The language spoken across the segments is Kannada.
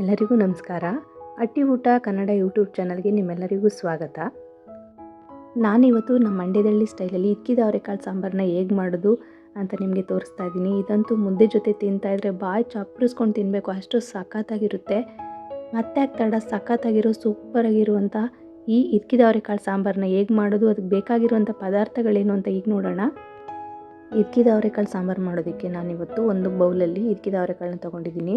ಎಲ್ಲರಿಗೂ ನಮಸ್ಕಾರ. ಅಟ್ಟಿ ಊಟ ಕನ್ನಡ ಯೂಟ್ಯೂಬ್ ಚಾನಲ್ಗೆ ನಿಮ್ಮೆಲ್ಲರಿಗೂ ಸ್ವಾಗತ. ನಾನಿವತ್ತು ನಮ್ಮ ಮಂಡ್ಯದಳ್ಳಿ ಸ್ಟೈಲಲ್ಲಿ ಇಕ್ಕಿದ ಅವರೆಕಾಳು ಸಾಂಬಾರನ್ನ ಹೇಗೆ ಮಾಡೋದು ಅಂತ ನಿಮಗೆ ತೋರಿಸ್ತಾ ಇದ್ದೀನಿ. ಇದಂತೂ ಮುದ್ದೆ ಜೊತೆ ತಿಂತಾಯಿದ್ರೆ ಬಾಯಿ ಚಪ್ಪರಿಸ್ಕೊಂಡು ತಿನ್ನಬೇಕು ಅಷ್ಟು ಸಖತ್ತಾಗಿರುತ್ತೆ. ಮತ್ತೆ ತಡ ಸಖತ್ತಾಗಿರೋ ಸೂಪರಾಗಿರುವಂಥ ಈ ಇಕ್ಕಿದ ಅವರೆಕಾಳು ಸಾಂಬಾರನ್ನ ಹೇಗೆ ಮಾಡೋದು ಅದಕ್ಕೆ ಬೇಕಾಗಿರುವಂಥ ಪದಾರ್ಥಗಳೇನು ಅಂತ ಈಗ ನೋಡೋಣ. ಇದ್ಕಿದ ಅವರೆಕಾಳು ಸಾಂಬಾರು ಮಾಡೋದಕ್ಕೆ ನಾನಿವತ್ತು ಒಂದು ಬೌಲಲ್ಲಿ ಇದ್ಕಿದ ಅವರೆಕಾಳನ್ನ ತೊಗೊಂಡಿದ್ದೀನಿ.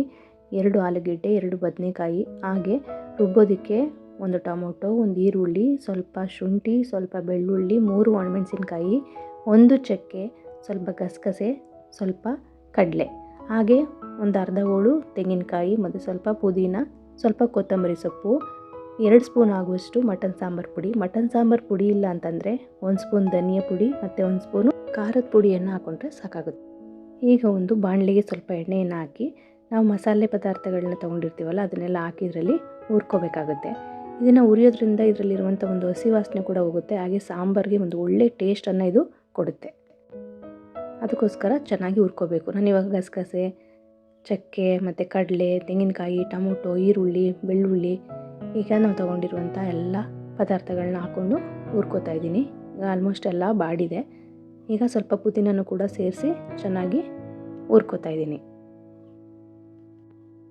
ಎರಡು ಆಲೂಗೆಡ್ಡೆ, ಎರಡು ಬದನೆಕಾಯಿ, ಹಾಗೆ ರುಬ್ಬೋದಕ್ಕೆ ಒಂದು ಟೊಮೊಟೊ, ಒಂದು ಈರುಳ್ಳಿ, ಸ್ವಲ್ಪ ಶುಂಠಿ, ಸ್ವಲ್ಪ ಬೆಳ್ಳುಳ್ಳಿ, ಮೂರು ಒಣಮೆಣಸಿನ್ಕಾಯಿ, ಒಂದು ಚಕ್ಕೆ, ಸ್ವಲ್ಪ ಗಸಗಸೆ, ಸ್ವಲ್ಪ ಕಡಲೆ, ಹಾಗೆ ಒಂದು ಅರ್ಧ ಹೋಳು ತೆಂಗಿನಕಾಯಿ, ಮತ್ತು ಸ್ವಲ್ಪ ಪುದೀನ, ಸ್ವಲ್ಪ ಕೊತ್ತಂಬರಿ ಸೊಪ್ಪು, ಎರಡು ಸ್ಪೂನ್ ಆಗುವಷ್ಟು ಮಟನ್ ಸಾಂಬಾರು ಪುಡಿ. ಮಟನ್ ಸಾಂಬಾರು ಪುಡಿ ಇಲ್ಲ ಅಂತಂದರೆ ಒಂದು ಸ್ಪೂನ್ ಧನಿಯಾ ಪುಡಿ ಮತ್ತು ಒಂದು ಸ್ಪೂನು ಖಾರದ ಪುಡಿಯನ್ನು ಹಾಕೊಂಡ್ರೆ ಸಾಕಾಗುತ್ತೆ. ಈಗ ಒಂದು ಬಾಣಲಿಗೆ ಸ್ವಲ್ಪ ಎಣ್ಣೆಯನ್ನು ಹಾಕಿ ನಾವು ಮಸಾಲೆ ಪದಾರ್ಥಗಳನ್ನ ತೊಗೊಂಡಿರ್ತೀವಲ್ಲ, ಅದನ್ನೆಲ್ಲ ಹಾಕಿದ್ರಲ್ಲಿ ಹುರ್ಕೋಬೇಕಾಗುತ್ತೆ. ಇದನ್ನು ಉರಿಯೋದ್ರಿಂದ ಇದರಲ್ಲಿರುವಂಥ ಒಂದು ಹಸಿ ವಾಸನೆ ಕೂಡ ಹೋಗುತ್ತೆ, ಹಾಗೆ ಸಾಂಬಾರಿಗೆ ಒಂದು ಒಳ್ಳೆ ಟೇಸ್ಟನ್ನು ಇದು ಕೊಡುತ್ತೆ. ಅದಕ್ಕೋಸ್ಕರ ಚೆನ್ನಾಗಿ ಹುರ್ಕೋಬೇಕು. ನಾನು ಇವಾಗ ಗಸಗಸೆ, ಚಕ್ಕೆ, ಮತ್ತು ಕಡಲೆ, ತೆಂಗಿನಕಾಯಿ, ಟೊಮೊಟೊ, ಈರುಳ್ಳಿ, ಬೆಳ್ಳುಳ್ಳಿ, ಈಗ ನಾವು ತೊಗೊಂಡಿರುವಂಥ ಎಲ್ಲ ಪದಾರ್ಥಗಳನ್ನ ಹಾಕ್ಕೊಂಡು ಹುರ್ಕೋತಾ ಇದ್ದೀನಿ. ಈಗ ಆಲ್ಮೋಸ್ಟ್ ಎಲ್ಲ ಬಾಡಿದೆ. ಈಗ ಸ್ವಲ್ಪ ಪುದೀನೂ ಕೂಡ ಸೇರಿಸಿ ಚೆನ್ನಾಗಿ ಹುರ್ಕೋತಾ ಇದ್ದೀನಿ.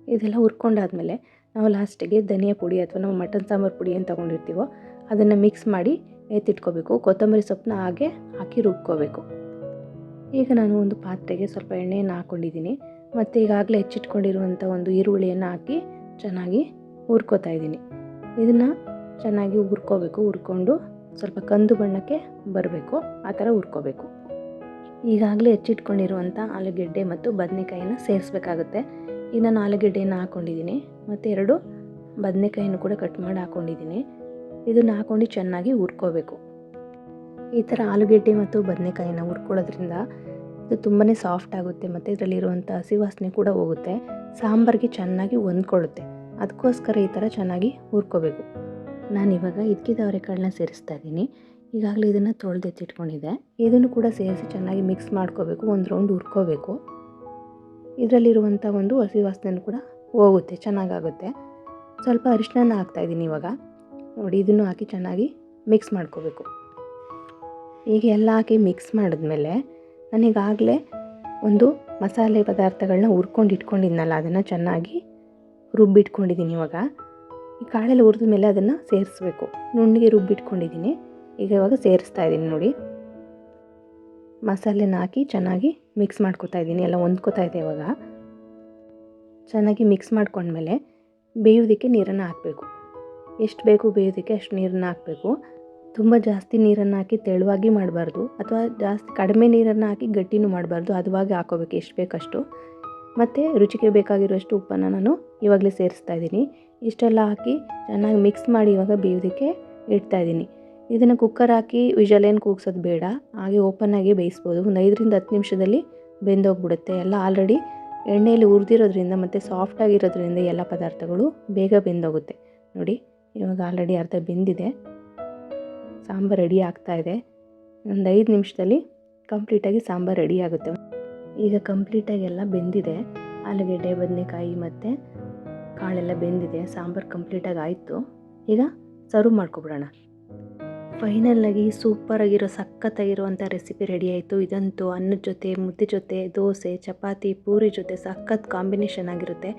ಇದೆಲ್ಲ ಹುರ್ಕೊಂಡಾದಮೇಲೆ ನಾವು ಲಾಸ್ಟಿಗೆ ಧನಿಯಾ ಪುಡಿ ಅಥವಾ ನಾವು ಮಟನ್ ಸಾಂಬಾರು ಪುಡಿ ಏನು ತೊಗೊಂಡಿರ್ತೀವೋ ಅದನ್ನು ಮಿಕ್ಸ್ ಮಾಡಿ ಎತ್ತಿಟ್ಕೋಬೇಕು. ಕೊತ್ತಂಬರಿ ಸೊಪ್ಪನ್ನ ಹಾಗೆ ಹಾಕಿ ರುಬ್ಕೋಬೇಕು. ಈಗ ನಾನು ಒಂದು ಪಾತ್ರೆಗೆ ಸ್ವಲ್ಪ ಎಣ್ಣೆಯನ್ನು ಹಾಕ್ಕೊಂಡಿದ್ದೀನಿ ಮತ್ತು ಈಗಾಗಲೇ ಹೆಚ್ಚಿಟ್ಕೊಂಡಿರುವಂಥ ಒಂದು ಈರುಳ್ಳಿಯನ್ನು ಹಾಕಿ ಚೆನ್ನಾಗಿ ಹುರ್ಕೋತಾ ಇದ್ದೀನಿ. ಇದನ್ನು ಚೆನ್ನಾಗಿ ಹುರ್ಕೋಬೇಕು. ಹುರ್ಕೊಂಡು ಸ್ವಲ್ಪ ಕಂದು ಬಣ್ಣಕ್ಕೆ ಬರಬೇಕು. ಆ ಥರ ಹುರ್ಕೋಬೇಕು. ಈಗಾಗಲೇ ಹೆಚ್ಚಿಟ್ಕೊಂಡಿರುವಂಥ ಆಲೂಗೆಡ್ಡೆ ಮತ್ತು ಬದನೆಕಾಯಿನ ಸೇರಿಸ್ಬೇಕಾಗುತ್ತೆ. ಈಗ ನಾನು ಆಲೂಗೆಡ್ಡೆಯನ್ನು ಹಾಕ್ಕೊಂಡಿದ್ದೀನಿ ಮತ್ತು ಎರಡು ಬದನೆಕಾಯಿನೂ ಕೂಡ ಕಟ್ ಮಾಡಿ ಹಾಕ್ಕೊಂಡಿದ್ದೀನಿ ಇದನ್ನು ಹಾಕ್ಕೊಂಡು ಚೆನ್ನಾಗಿ ಹುರ್ಕೋಬೇಕು. ಈ ಥರ ಆಲೂಗೆಡ್ಡೆ ಮತ್ತು ಬದನೆಕಾಯಿನ ಹುರ್ಕೊಳ್ಳೋದ್ರಿಂದ ಇದು ತುಂಬಾ ಸಾಫ್ಟ್ ಆಗುತ್ತೆ ಮತ್ತು ಇದರಲ್ಲಿರುವಂಥ ಹಸಿ ವಾಸನೆ ಕೂಡ ಹೋಗುತ್ತೆ. ಸಾಂಬಾರಿಗೆ ಚೆನ್ನಾಗಿ ಹೊಂದ್ಕೊಳ್ಳುತ್ತೆ. ಅದಕ್ಕೋಸ್ಕರ ಈ ಥರ ಚೆನ್ನಾಗಿ ಹುರ್ಕೋಬೇಕು. ನಾನಿವಾಗ ಇದ್ಕಿದ ಅವರೆಕಾಳನ್ನ ಸೇರಿಸ್ತಾ ಇದ್ದೀನಿ. ಈಗಾಗಲೇ ಇದನ್ನು ತೊಳೆದೆತ್ತಿಟ್ಕೊಂಡಿದ್ದೆ ಇದನ್ನು ಕೂಡ ಸೇರಿಸಿ ಚೆನ್ನಾಗಿ ಮಿಕ್ಸ್ ಮಾಡ್ಕೋಬೇಕು. ಒಂದು ರೌಂಡ್ ಹುರ್ಕೋಬೇಕು. ಇದರಲ್ಲಿರುವಂಥ ಒಂದು ಹಸಿ ವಾಸನೆ ಕೂಡ ಹೋಗುತ್ತೆ, ಚೆನ್ನಾಗಾಗುತ್ತೆ. ಸ್ವಲ್ಪ ಅರಿಶಿನ ಹಾಕ್ತಾಯಿದ್ದೀನಿ ಇವಾಗ. ನೋಡಿ, ಇದನ್ನು ಹಾಕಿ ಚೆನ್ನಾಗಿ ಮಿಕ್ಸ್ ಮಾಡ್ಕೋಬೇಕು. ಈಗ ಎಲ್ಲ ಹಾಕಿ ಮಿಕ್ಸ್ ಮಾಡಿದ್ಮೇಲೆ ನನಗಾಗಲೇ ಒಂದು ಮಸಾಲೆ ಪದಾರ್ಥಗಳನ್ನ ಹುರ್ಕೊಂಡು ಇಟ್ಕೊಂಡಿದ್ನಲ್ಲ, ಅದನ್ನು ಚೆನ್ನಾಗಿ ರುಬ್ಬಿಟ್ಕೊಂಡಿದ್ದೀನಿ ಇವಾಗ. ಈ ಕಾಳೆಲ್ಲ ಹುರಿದ ಮೇಲೆ ಅದನ್ನು ಸೇರಿಸ್ಬೇಕು. ನುಣ್ಣಗೆ ರುಬ್ಬಿಟ್ಕೊಂಡಿದ್ದೀನಿ. ಈಗ ಇವಾಗ ಸೇರಿಸ್ತಾ ಇದ್ದೀನಿ ನೋಡಿ. ಮಸಾಲೆನ ಹಾಕಿ ಚೆನ್ನಾಗಿ ಮಿಕ್ಸ್ ಮಾಡ್ಕೊತಾ ಇದ್ದೀನಿ. ಎಲ್ಲ ಹೊಂದ್ಕೋತಾ ಇದೆ ಇವಾಗ. ಚೆನ್ನಾಗಿ ಮಿಕ್ಸ್ ಮಾಡ್ಕೊಂಡ್ಮೇಲೆ ಬೇಯೋದಕ್ಕೆ ನೀರನ್ನು ಹಾಕಬೇಕು. ಎಷ್ಟು ಬೇಕು ಬೇಯೋದಕ್ಕೆ ಅಷ್ಟು ನೀರನ್ನು ಹಾಕಬೇಕು. ತುಂಬ ಜಾಸ್ತಿ ನೀರನ್ನು ಹಾಕಿ ತೆಳುವಾಗಿ ಮಾಡಬಾರ್ದು. ಅಥವಾ ಜಾಸ್ತಿ ಕಡಿಮೆ ನೀರನ್ನು ಹಾಕಿ ಗಟ್ಟಿನೂ ಮಾಡಬಾರ್ದು. ಅದುವಾಗಿ ಹಾಕೋಬೇಕು ಎಷ್ಟು ಬೇಕಷ್ಟು. ಮತ್ತು ರುಚಿಗೆ ಬೇಕಾಗಿರೋಷ್ಟು ಉಪ್ಪನ್ನು ನಾನು ಇವಾಗಲೇ ಸೇರಿಸ್ತಾ ಇದ್ದೀನಿ. ಇಷ್ಟೆಲ್ಲ ಹಾಕಿ ಚೆನ್ನಾಗಿ ಮಿಕ್ಸ್ ಮಾಡಿ ಇವಾಗ ಬೇಯೋದಕ್ಕೆ ಇಡ್ತಾ ಇದ್ದೀನಿ. ಇದನ್ನು ಕುಕ್ಕರ್ ಹಾಕಿ ವಿಜಲೇನು ಕೂಗ್ಸೋದು ಬೇಡ. ಹಾಗೆ ಓಪನ್ನಾಗಿ ಬೇಯಿಸ್ಬೋದು. ಒಂದು ಐದರಿಂದ ಹತ್ತು ನಿಮಿಷದಲ್ಲಿ ಬೆಂದೋಗ್ಬಿಡುತ್ತೆ. ಎಲ್ಲ ಆಲ್ರೆಡಿ ಎಣ್ಣೆಯಲ್ಲಿ ಹುರಿದಿರೋದ್ರಿಂದ ಮತ್ತು ಸಾಫ್ಟಾಗಿರೋದ್ರಿಂದ ಎಲ್ಲ ಪದಾರ್ಥಗಳು ಬೇಗ ಬೆಂದೋಗುತ್ತೆ. ನೋಡಿ, ಇವಾಗ ಆಲ್ರೆಡಿ ಅರ್ಧ ಬೆಂದಿದೆ. ಸಾಂಬಾರು ರೆಡಿ ಆಗ್ತಾ ಇದೆ. ಒಂದು ಐದು ನಿಮಿಷದಲ್ಲಿ ಕಂಪ್ಲೀಟಾಗಿ ಸಾಂಬಾರು ರೆಡಿ ಆಗುತ್ತೆ. ಈಗ ಕಂಪ್ಲೀಟಾಗಿ ಎಲ್ಲ ಬೆಂದಿದೆ. ಆಲೂಗೆಡ್ಡೆ, ಬದನೆಕಾಯಿ ಮತ್ತು ಕಾಳೆಲ್ಲ ಬೆಂದಿದೆ. ಸಾಂಬಾರು ಕಂಪ್ಲೀಟಾಗಿ ಆಯಿತು. ಈಗ ಸರ್ವ್ ಮಾಡ್ಕೊಬಿಡೋಣ. ಫೈನಲ್ಲಾಗಿ ಸೂಪರಾಗಿರೋ ಸಖತ್ತಾಗಿರುವಂಥ ರೆಸಿಪಿ ರೆಡಿ ಆಯಿತು ಇದಂತೂ ಅನ್ನದ ಜೊತೆ, ಮುದ್ದೆ ಜೊತೆ, ದೋಸೆ, ಚಪಾತಿ, ಪೂರಿ ಜೊತೆ ಸಖತ್ ಕಾಂಬಿನೇಷನ್ ಆಗಿರುತ್ತೆ.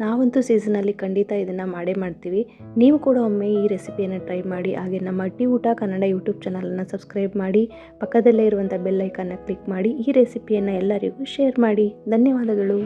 ನಾವಂತೂ ಸೀಸನಲ್ಲಿ ಖಂಡಿತ ಇದನ್ನು ಮಾಡೇ ಮಾಡ್ತೀವಿ. ನೀವು ಕೂಡ ಒಮ್ಮೆ ಈ ರೆಸಿಪಿಯನ್ನು ಟ್ರೈ ಮಾಡಿ, ಹಾಗೆ ನಮ್ಮ ಅಟ್ಟಿ ಊಟ ಕನ್ನಡ ಯೂಟ್ಯೂಬ್ ಚಾನಲನ್ನು ಸಬ್ಸ್ಕ್ರೈಬ್ ಮಾಡಿ, ಪಕ್ಕದಲ್ಲೇ ಇರುವಂಥ ಬೆಲ್ ಐಕನ್ನ ಕ್ಲಿಕ್ ಮಾಡಿ, ಈ ರೆಸಿಪಿಯನ್ನು ಎಲ್ಲರಿಗೂ ಶೇರ್ ಮಾಡಿ. ಧನ್ಯವಾದಗಳು.